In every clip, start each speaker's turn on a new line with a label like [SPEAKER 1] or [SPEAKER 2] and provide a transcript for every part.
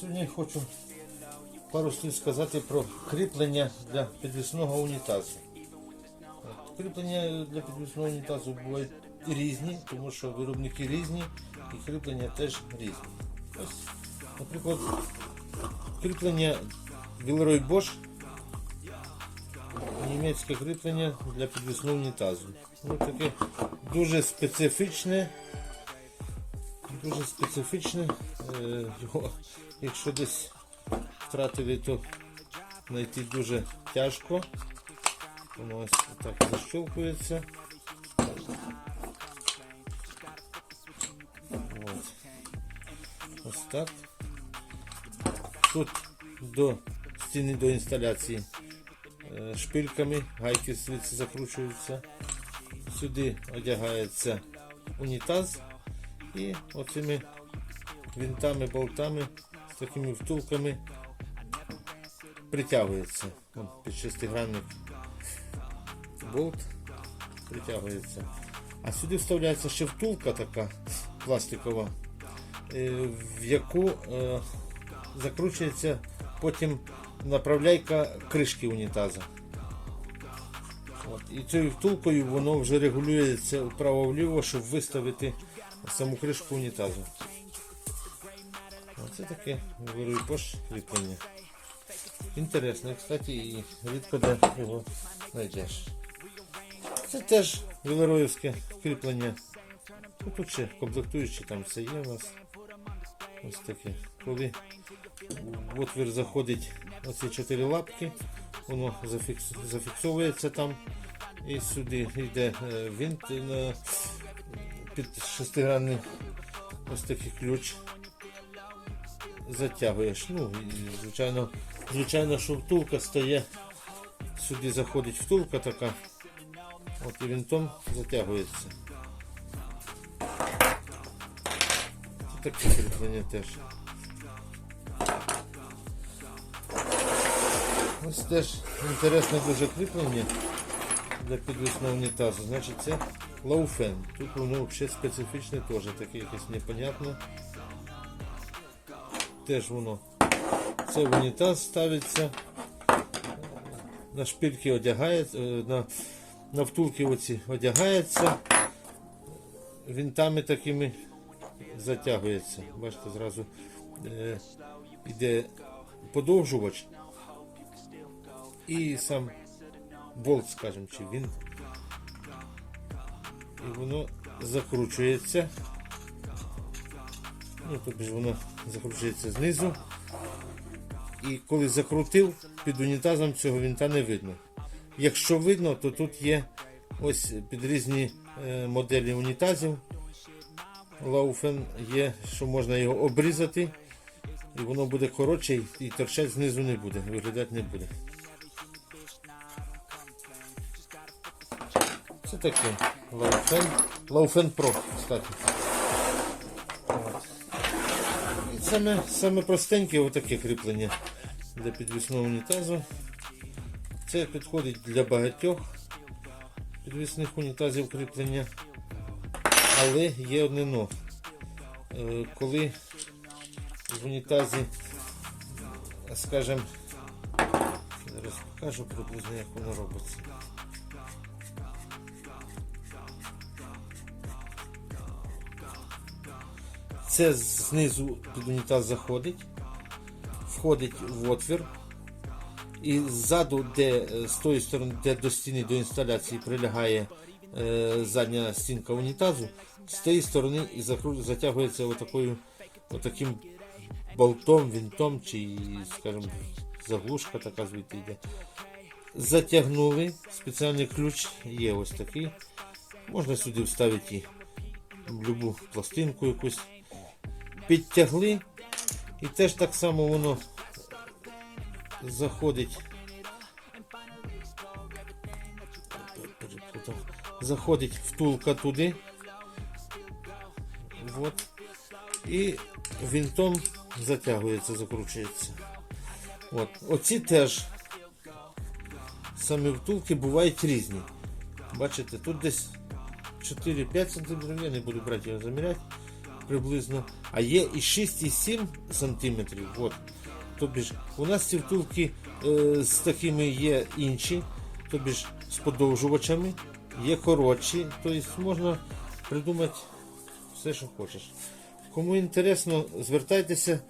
[SPEAKER 1] Сьогодні хочу пару слів сказати про кріплення для підвісного унітазу. Кріплення для підвісного унітазу бувають різні, тому що виробники різні і кріплення теж різні. Ось, наприклад, кріплення Villeroy Bosch німецьке кріплення для підвісного унітазу. Ну, таке дуже специфічне, дуже специфічне. Е, Його, якщо десь втратили, то знайти дуже тяжко. Воно ось так защелкується. От. Ось так. Тут до стіни до інсталяції е, шпильками, гайки закручуються. Сюди одягається унітаз і оцими винтами, болтами з такими втулками притягується. Під шестигранник болт притягується. А сюди вставляється ще втулка така пластикова, е, в яку е, закручується потім направляйка кришки унітаза. От. І цією втулкою воно вже регулюється вправо-вліво, щоб виставити саму кришку унітазу. Оце таке вируй пош кріплення. Інтересне, кстати, і рідко де його знайдеш. Це теж вілероївське кріплення. Ну, тут ще комплектуючі, там все є у нас. Ось таке. Коли в отвір заходить оці чотири лапки, воно зафікс... зафіксовується там. І сюди йде е, винт на під шестигранний ось такий ключ. Затягуєш. Ну, і, звичайно, звичайно, що втулка стає. Сюди заходить втулка така. От і винтом затягується. Таке кріплення теж. Ось теж інтересне дуже кріплення для підвісного унітазу. Значить це лауфен. Тут воно взагалі специфічне теж таке якесь непонятне. Теж воно. Це в унітаз ставиться. На шпильки одягається, е, на, на втулки оці одягається. Вінтами такими затягується. Бачите, зразу е, йде подовжувач і сам болт, скажімо, чи він. І воно закручується. Ну, тобто ж воно закручується знизу. І коли закрутив, під унітазом цього винта не видно. Якщо видно, то тут є ось під різні е, моделі унітазів. Лауфен є, що можна його обрізати, і воно буде коротше і торчать знизу не буде, виглядати не буде. Це таке Лауфен. Лауфен Pro, кстати. І саме, саме простеньке отаке кріплення для підвісного унітазу. Це підходить для багатьох підвісних унітазів кріплення. Але є одне но. Е, Коли в унітазі, скажімо, зараз покажу приблизно, як воно робиться. Це знизу під унітаз заходить, входить в отвір. І ззаду, де е, з тої сторони, де до стіни до інсталяції прилягає е, задня стінка унітазу, з тієї сторони і затягується отакою, отаким болтом, винтом, чи, скажімо, заглушка така звідти йде. Затягнули, спеціальний ключ є ось такий. Можна сюди вставити любу пластинку якусь. Підтягли, і теж так само воно заходить. Заходить втулка туди. Вот. І винтом затягується, закручується. От. Оці теж самі втулки бувають різні. Бачите, тут десь 4-5 см, я не буду брати його заміряти. Приблизно, а є і 6,7 см. От. Тобі ж у нас ці втулки е, з такими є інші, тобі ж з подовжувачами, є коротші, тобто можна придумати все, що хочеш. Кому інтересно, звертайтеся.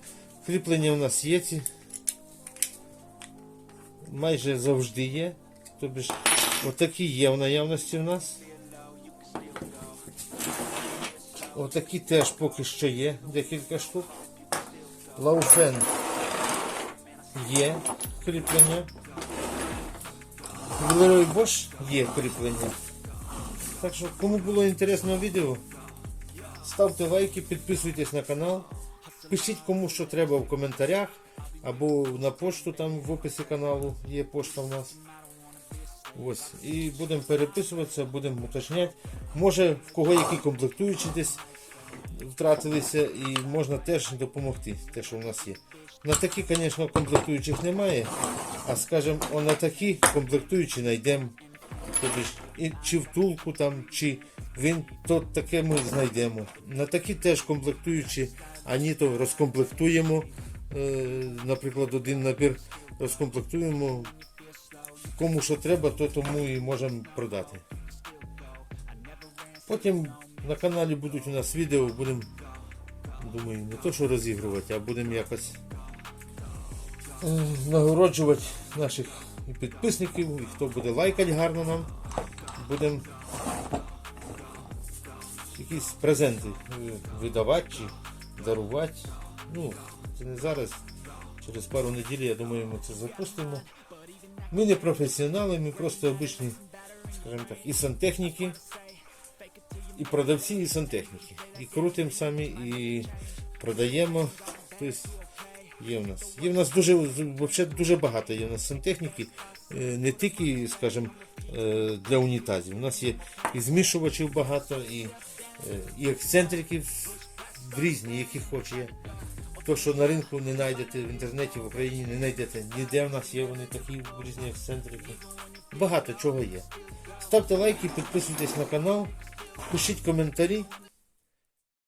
[SPEAKER 1] Кріплення у нас є ці. Майже завжди є. Тобі ж отакі є в наявності в нас. Отакі теж поки що є, декілька штук. Лауфен є кріплення. Leroy Bosch є кріплення. Так що, кому було інтересно відео, ставте лайки, підписуйтесь на канал, пишіть кому що треба в коментарях або на пошту там в описі каналу є пошта в нас. Ось. І будемо переписуватися, будемо уточняти. Може в кого які комплектуючі десь втратилися і можна теж допомогти, те, що в нас є. На такі, звісно, комплектуючих немає, а скажімо, на такі комплектуючі знайдемо. Тобто, чи втулку там, чи він, то таке ми знайдемо. На такі теж комплектуючі, ані то розкомплектуємо. Е, наприклад, один набір розкомплектуємо. Кому що треба, то тому і можемо продати. Потім на каналі будуть у нас відео, будемо, думаю, не то що розігрувати, а будемо якось е, нагороджувати наших підписників, і хто буде лайкати гарно нам, будемо якісь презенти е, видавати чи дарувати. Ну, це не зараз, через пару неділь, я думаю, ми це запустимо. Ми не професіонали, ми просто обичні, скажімо так, і сантехніки, і продавці, і сантехніки. І крутимо самі, і продаємо. Тобто є в нас. Є в нас дуже, взагалі дуже багато є в нас сантехніки, е, не тільки, скажімо, е, для унітазів. У нас є і змішувачів багато, і, е, і ексцентриків різні, які хоч є. То, що на ринку не знайдете в інтернеті, в Україні не знайдете, ніде в нас є вони такі в різні ексцентрики. Багато чого є. Ставте лайки, підписуйтесь на канал, пишіть коментарі.